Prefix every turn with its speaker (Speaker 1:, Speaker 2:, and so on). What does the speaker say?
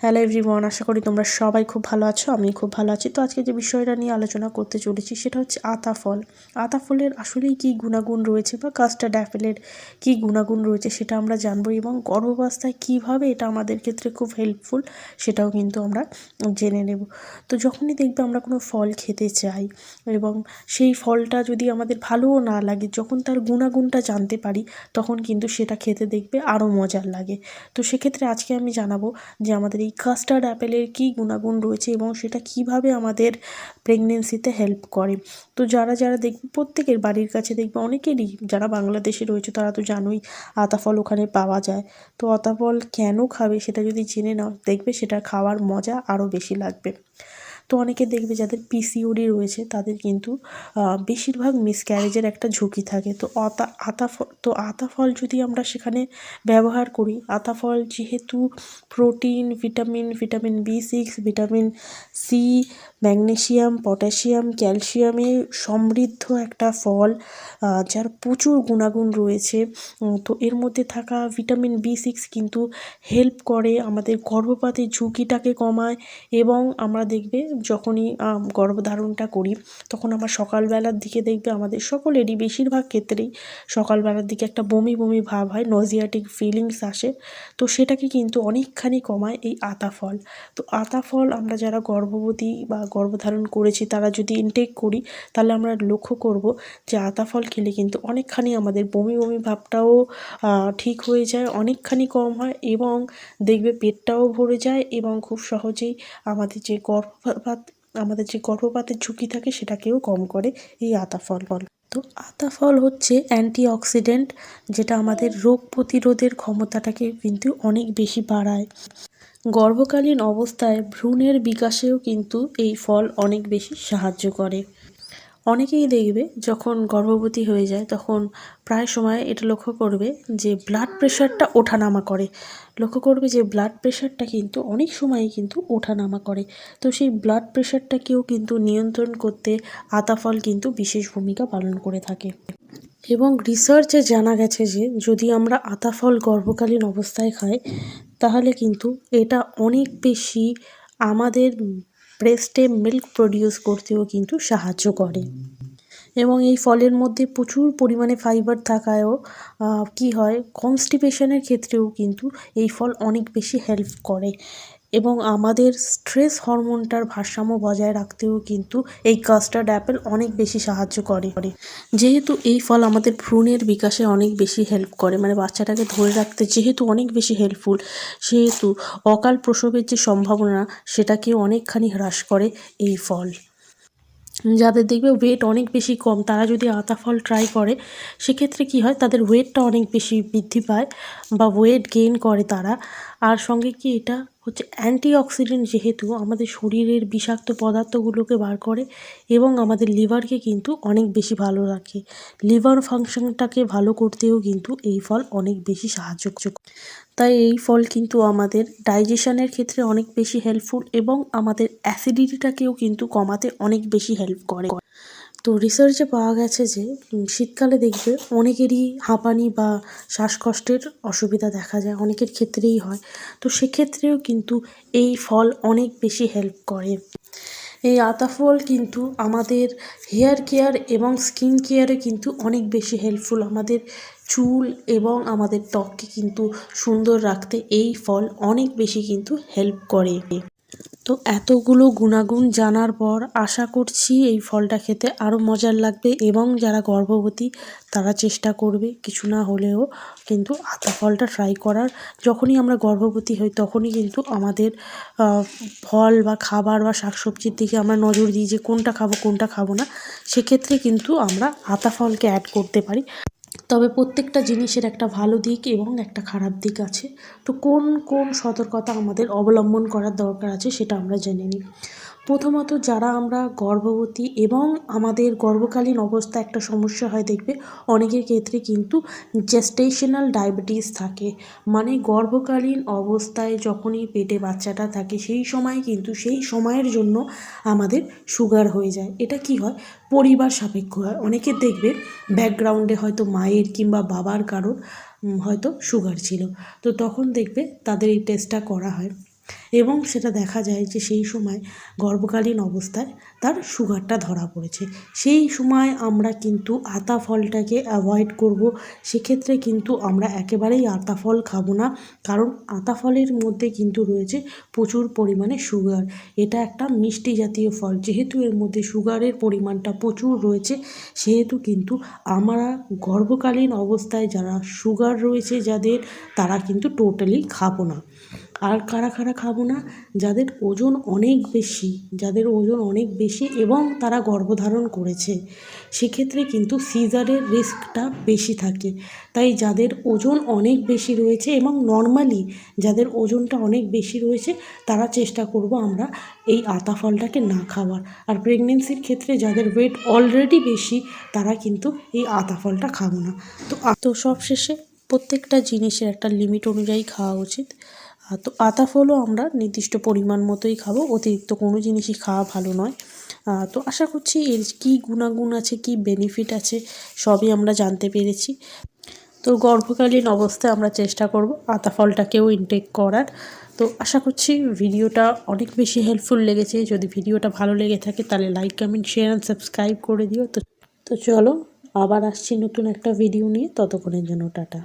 Speaker 1: Hello everyone আশা করি তোমরা সবাই খুব ভালো আছো আমি খুব ভালো আছি। তো আজকে যে বিষয়টা নিয়ে আলোচনা করতে চলেছি সেটা হচ্ছে আতা ফল আতা ফলের আসলেই কী গুণাগুণ রয়েছে বা কাস্টার্ড অ্যাপেলের কী গুণাগুণ রয়েছে সেটা আমরা জানব এবং গর্ভাবস্থায় কীভাবে এটা আমাদের ক্ষেত্রে খুব হেল্পফুল সেটাও কিন্তু আমরা জেনে নেব। তো যখনই দেখবে আমরা কোনো ফল খেতে চাই এবং সেই ফলটা যদি আমাদের ভালোও না লাগে, যখন তার গুণাগুণটা জানতে পারি, তখন কিন্তু সেটা খেতে দেখবে আরও মজার লাগে। তো সেক্ষেত্রে আজকে আমি জানাব যে আমাদের এই কাস্টার্ড অ্যাপেলের কী গুণাগুণ রয়েছে এবং সেটা কীভাবে আমাদের প্রেগনেন্সিতে হেল্প করে? তো যারা যারা দেখবে, প্রত্যেকের বাড়ির কাছে দেখবে, অনেকেরই যারা বাংলাদেশে রয়েছে তারা তো জানোই আতাফল ওখানে পাওয়া যায়। তো আতা ফল কেন খাবে সেটা যদি জেনে নাও, দেখবে সেটা খাওয়ার মজা আরও বেশি লাগবে। তো অনেকে দেখবে যাদের পিসিওডি রয়েছে, তাদের কিন্তু বেশিরভাগ মিসক্যারেজের একটা ঝুঁকি থাকে। তো আতা আতা ফল তো আতা ফল যদি আমরা সেখানে ব্যবহার করি আতা ফল যেহেতু protein vitamin vitamin B six vitamin C magnesium potassium ক্যালসিয়ামে সমৃদ্ধ একটা ফল যার প্রচুর গুণাগুণ রয়েছে তো এর মধ্যে থাকা ভিটামিন বি সিক্স কিন্তু হেল্প করে আমাদের গর্ভপাতের ঝুঁকিটাকে কমায় এবং আমরা দেখবে যখনই গর্ভধারণটা করি, তখন আমার সকালবেলার দিকে দেখবে আমাদের সকলেরই বেশিরভাগ ক্ষেত্রেই সকালবেলার দিকে একটা বমি বমি ভাব হয় নজিয়াটিক ফিলিংস আসে। তো সেটাকে কিন্তু অনেকখানি কমায় এই আতা ফল। তো আতা ফল আমরা যারা গর্ভবতী বা গর্ভধারণ করেছি, তারা যদি ইনটেক করি, তাহলে আমরা লক্ষ্য করব যে আতা ফল খেলে কিন্তু অনেকখানি আমাদের বমি বমি ভাবটাও ঠিক হয়ে যায়, অনেকখানি কম হয় এবং দেখবে পেটটাও ভরে যায় এবং খুব সহজেই আমাদের যে গর্ভপাত আমাদের যে গর্ভপাতের ঝুঁকি থাকে সেটাকেও কম করে এই আতা ফল ফল তো আতা ফল হচ্ছে অ্যান্টিঅক্সিডেন্ট, যেটা আমাদের রোগ প্রতিরোধের ক্ষমতাটাকে কিন্তু অনেক বেশি বাড়ায়। গর্ভকালীন অবস্থায় ভ্রূণের বিকাশেও কিন্তু এই ফল অনেক বেশি সাহায্য করে। অনেকেই দেখবে যখন গর্ভবতী হয়ে যায় তখন প্রায় সময় এটা লক্ষ্য করবে যে ব্লাড প্রেশারটা ওঠানামা করে। লক্ষ্য করবে যে ব্লাড প্রেশারটা কিন্তু অনেক সময়ই কিন্তু ওঠানামা করে। তো সেই ব্লাড প্রেশারটাকেও কিন্তু নিয়ন্ত্রণ করতে আতা ফল কিন্তু বিশেষ ভূমিকা পালন করে থাকে। এবং রিসার্চে জানা গেছে যে যদি আমরা আতা ফল গর্ভকালীন অবস্থায় খাই, তাহলে কিন্তু এটা অনেক বেশি আমাদের ব্রেস্টে মিল্ক প্রডিউস করতেও কিন্তু সাহায্য করে। এবং এই ফলের মধ্যে প্রচুর পরিমাণে ফাইবার থাকায়ও কি হয় কনস্টিপেশনের ক্ষেত্রেও কিন্তু এই ফল অনেক বেশি হেল্প করে। এবং আমাদের স্ট্রেস হরমোনটার ভারসাম্য বজায় রাখতেও কিন্তু এই কাস্টার্ড অ্যাপেল অনেক বেশি সাহায্য করে। যেহেতু এই ফল আমাদের ভ্রূণের বিকাশে অনেক বেশি হেল্প করে মানে বাচ্চাটাকে ধরে রাখতে যেহেতু অনেক বেশি হেল্পফুল সেহেতু অকাল প্রসবের যে সম্ভাবনা সেটাকে অনেকখানি হ্রাস করে এই ফল। যাদের দেখবে ওয়েট অনেক বেশি কম, তারা যদি আতা ফল ট্রাই করে, সেক্ষেত্রে কী হয়, তাদের ওয়েটটা অনেক বেশি বৃদ্ধি পায় বা ওয়েট গেইন করে তারা। আর সঙ্গে কি এটা হচ্ছে অ্যান্টিঅক্সিডেন্ট যেহেতু আমাদের শরীরের বিষাক্ত পদার্থগুলোকে বার করে এবং আমাদের লিভারকে কিন্তু অনেক বেশি ভালো রাখে। লিভার ফাংশনটাকে ভালো করতেও কিন্তু এই ফল অনেক বেশি সাহায্য তাই এই ফল কিন্তু আমাদের ডাইজেশনের ক্ষেত্রে অনেক বেশি হেল্পফুল এবং আমাদের অ্যাসিডিটিটাকেও কিন্তু কমাতে অনেক বেশি হেল্প করে। তো রিসার্চে পাওয়া গেছে যে শীতকালে দেখবে অনেকেরই হাঁপানি বা শ্বাসকষ্টের অসুবিধা দেখা যায়, অনেকের ক্ষেত্রেই হয়। তো সেক্ষেত্রেও কিন্তু এই ফল অনেক বেশি হেল্প করে। এই আতা ফল কিন্তু আমাদের হেয়ার কেয়ার এবং স্কিন কেয়ারে কিন্তু অনেক বেশি হেল্পফুল আমাদের চুল এবং আমাদের ত্বককে কিন্তু সুন্দর রাখতে এই ফল অনেক বেশি কিন্তু হেল্প করে। তো এতগুলো গুণাগুণ জানার পর আশা করছি এই ফলটা খেতে আরও মজার লাগবে এবং যারা গর্ভবতী, তারা চেষ্টা করবে কিছু না হলেও কিন্তু আতা ফলটা ট্রাই করার। যখনই আমরা গর্ভবতী হই তখনই কিন্তু আমাদের ফল বা খাবার বা শাকসবজির দিকে আমরা নজর দিই যে কোনটা খাব কোনটা খাব না। সেক্ষেত্রে কিন্তু আমরা আতা ফলকে অ্যাড করতে পারি। তবে প্রত্যেকটা জিনিসের একটা ভালো দিক এবং একটা খারাপ দিক আছে। তো কোন কোন সতর্কতা আমাদের অবলম্বন করার দরকার আছে সেটা আমরা জেনে নিই। প্রথমত যারা আমরা গর্ভবতী এবং আমাদের গর্ভকালীন অবস্থা একটা সমস্যা হয় দেখবে, অনেকের ক্ষেত্রে কিন্তু জেস্টেশনাল ডায়াবেটিস থাকে। মানে গর্ভকালীন অবস্থায় যখনই পেটে বাচ্চাটা থাকে, সেই সময় কিন্তু সেই সময়ের জন্য আমাদের সুগার হয়ে যায়। এটা কি হয়? পরিবার সাপেক্ষ হয়। অনেকে দেখবে ব্যাকগ্রাউন্ডে হয়তো মায়ের কিংবা বাবার কারোর হয়তো সুগার ছিল। তো তখন দেখবে তাদের এই টেস্টটা করা হয়। এবং সেটা দেখা যায় যে সেই সময় গর্ভকালীন অবস্থায় তার সুগারটা ধরা পড়েছে। সেই সময় আমরা কিন্তু আতা ফলটাকে অ্যাভয়েড করব, সেক্ষেত্রে কিন্তু আমরা একেবারেই আতা ফল খাব না, কারণ আতা ফলের মধ্যে কিন্তু রয়েছে প্রচুর পরিমাণে সুগার এটা একটা মিষ্টি জাতীয় ফল, যেহেতু এর মধ্যে সুগারের পরিমাণটা প্রচুর রয়েছে, সেহেতু কিন্তু আমরা গর্ভকালীন অবস্থায় যারা সুগার রয়েছে যাদের, তারা কিন্তু টোটালি খাব না। আর কারা কারা খাব না? যাদের ওজন অনেক বেশি, যাদের ওজন অনেক বেশি এবং তারা গর্ভধারণ করেছে, সেক্ষেত্রে কিন্তু সিজারের রিস্কটা বেশি থাকে। তাই যাদের ওজন অনেক বেশি রয়েছে এবং নর্মালি যাদের ওজনটা অনেক বেশি রয়েছে, তারা চেষ্টা করব আমরা এই আতা ফলটাকে না খাওয়ার। আর প্রেগনেন্সির ক্ষেত্রে যাদের ওয়েট অলরেডি বেশি, তারা কিন্তু এই আতা ফলটা খাব না। তো তো সবশেষে প্রত্যেকটা জিনিসের একটা লিমিট অনুযায়ী খাওয়া উচিত। তো আতা ফলও আমরা নির্দিষ্ট পরিমাণ মতোই খাব, অতিরিক্ত কোনো জিনিসই খাওয়া ভালো নয়। তো আশা করছি এর কী গুণাগুণ আছে, কী বেনিফিট আছে, সবই আমরা জানতে পেরেছি। তো গর্ভকালীন অবস্থায় আমরা চেষ্টা করব আতা ফলটাকেও ইনটেক করার। তো আশা করছি ভিডিওটা অনেক বেশি হেল্পফুল লেগেছে। যদি ভিডিওটা ভালো লেগে থাকে তাহলে like comment share and subscribe করে দিও। তো তো চলো, আবার আসছি নতুন একটা ভিডিও নিয়ে। ততক্ষণের জন্য টাটা।